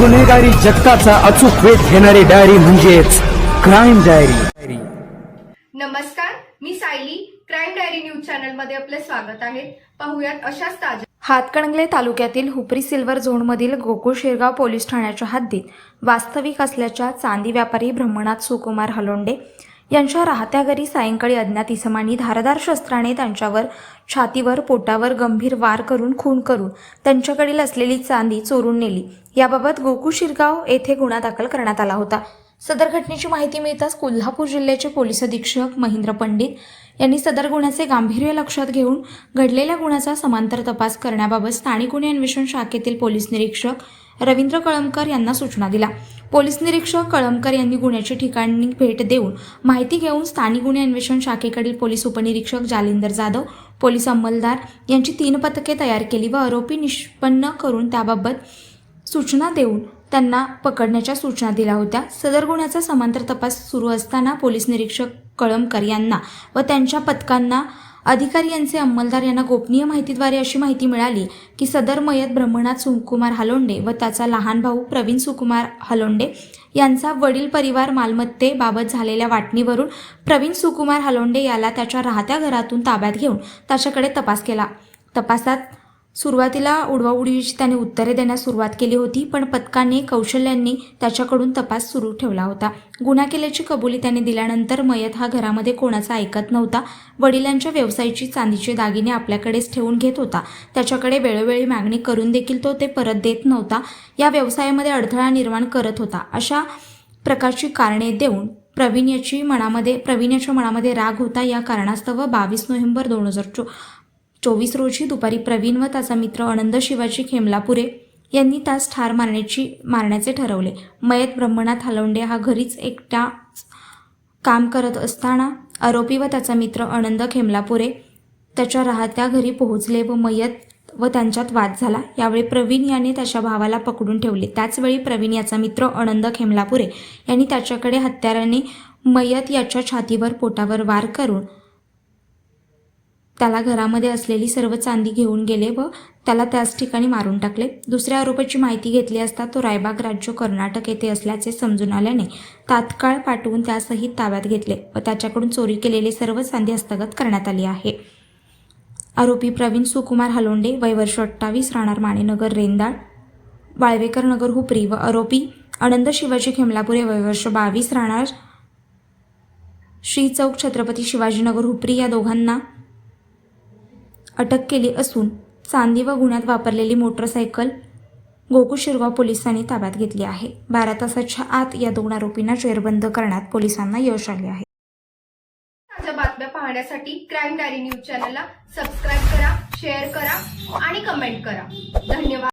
गुन्हेगारी जगताचा अचूक वेध घेणारी डायरी म्हणजेच क्राईम डायरी नमस्कार मी सायली. क्राईम डायरी न्यूज चॅनलमध्ये आपले स्वागत आहे. पाहुयात अशाच ताज्या हातकणंगले तालुक्यातील हुपरी सिल्वर झोनमधील गोकुळ शिरगाव पोलीस ठाण्याच्या हद्दीत वास्तविक असल्याच्या चांदी व्यापारी ब्रह्मनाथ सुकुमार हलोंडे यांच्या राहत्या घरी सायंकाळी अज्ञात इसमांनी धारदार शस्त्राने त्यांच्यावर छातीवर पोटावर गंभीर वार करून खून करून त्यांच्याकडील असलेली चांदी चोरून नेली. याबाबत गोकुळ शिरगाव येथे गुन्हा दाखल करण्यात आला होता. सदर घटनेची माहिती मिळताच कोल्हापूर जिल्ह्याचे पोलीस अधीक्षक महेंद्र पंडित यांनी सदर गुन्ह्याचे गांभीर्य लक्षात घेऊन घडलेल्या गुन्ह्याचा समांतर तपास करण्याबाबत स्थानिक गुन्हे अन्वेषण शाखेतील पोलीस निरीक्षक रवींद्र कळमकर यांना सूचना दिल्या. पोलीस निरीक्षक कळमकर यांनी गुन्ह्याची ठिकाणी भेट देऊन माहिती घेऊन स्थानिक गुन्हे अन्वेषण शाखेकडील पोलीस उपनिरीक्षक जालिंदर जाधव पोलीस अंमलदार यांची तीन पथके तयार केली व आरोपी निष्पन्न करून त्याबाबत सूचना देऊन त्यांना पकडण्याच्या सूचना दिल्या होत्या. सदर गुन्ह्याचा समांतर तपास सुरू असताना पोलीस निरीक्षक कळमकर यांना व त्यांच्या पथकांना अधिकारी यांचे अंमलदार यांना गोपनीय माहितीद्वारे अशी माहिती मिळाली की सदर मयत ब्रह्मनाथ सुकुमार हलोंडे व त्याचा लहान भाऊ प्रवीण सुकुमार हलोंडे यांचा वडील परिवार मालमत्तेबाबत झालेल्या वाटणीवरून प्रवीण सुकुमार हलोंडे याला त्याच्या राहत्या घरातून ताब्यात घेऊन त्याच्याकडे तपास केला. तपासात सुरुवातीला उडवाउडवीची त्याने उत्तरे देण्यास सुरुवात केली होती पण पथकाने कौशल्यांनी त्याच्याकडून तपास सुरू ठेवला होता. गुन्हा केल्याची कबुली त्याने दिल्यानंतर मयत हा घरामध्ये कोणाचा ऐकत नव्हता. वडिलांच्या व्यवसायाची चांदीचे दागिने आपल्याकडेच ठेवून घेत होता. त्याच्याकडे वेळोवेळी मागणी करून देखील तो ते परत देत नव्हता. या व्यवसायामध्ये अडथळा निर्माण करत होता. अशा प्रकारची कारणे देऊन प्रवीण याची मनामध्ये प्रवीण याच्या मनामध्ये राग होता. या कारणास्तव बावीस नोव्हेंबर दोन हजार चो चोवीस रोजी दुपारी प्रवीण व त्याचा मित्र आनंद शिवाजी खेमलापुरे यांनी त्यास ठार मारण्याची मारण्याचे ठरवले. मयत ब्रह्मनाथ हलवंडे हा घरीच एकटा काम करत असताना आरोपी व त्याचा मित्र आनंद खेमलापुरे त्याच्या राहत्या घरी पोहोचले व मयत व त्यांच्यात वाद झाला. यावेळी प्रवीण याने त्याच्या भावाला पकडून ठेवले. त्याचवेळी प्रवीण याचा मित्र आनंद खेमलापुरे यांनी त्याच्याकडे हत्याराने मयत याच्या छातीवर पोटावर वार करून त्याला घरामध्ये असलेली सर्व चांदी घेऊन गेले व त्याला त्याच ठिकाणी मारून टाकले. दुसऱ्या आरोपाची माहिती घेतली असता तो रायबाग राज्य कर्नाटक येथे असल्याचे समजून आल्याने तात्काळ पाठवून त्यासहित ताब्यात घेतले व त्याच्याकडून चोरी केलेली सर्व चांदी हस्तगत करण्यात आली आहे. आरोपी प्रवीण सुकुमार हलोंडे वय वर्ष अठ्ठावीस राहणार मानेनगर रेंदाळ वाळवेकर नगर हुपरी व आरोपी आनंद शिवाजी खेमलापुरे वय वर्ष बावीस राहणार श्री चौक छत्रपती शिवाजीनगर हुपरी या दोघांना अटक केली असून चांदी व गुन्ह्यात वापरलेली मोटरसायकल गोकुळ शिरगाव पोलिसांनी ताब्यात घेतली आहे. बारा तासाच्या आत या दोन आरोपींना जेरबंद करण्यात पोलिसांना यश आले आहे. बातम्या पाहण्यासाठी क्राईम डायरी न्यूज चॅनलला सबस्क्राईब करा शेअर करा आणि कमेंट करा. धन्यवाद.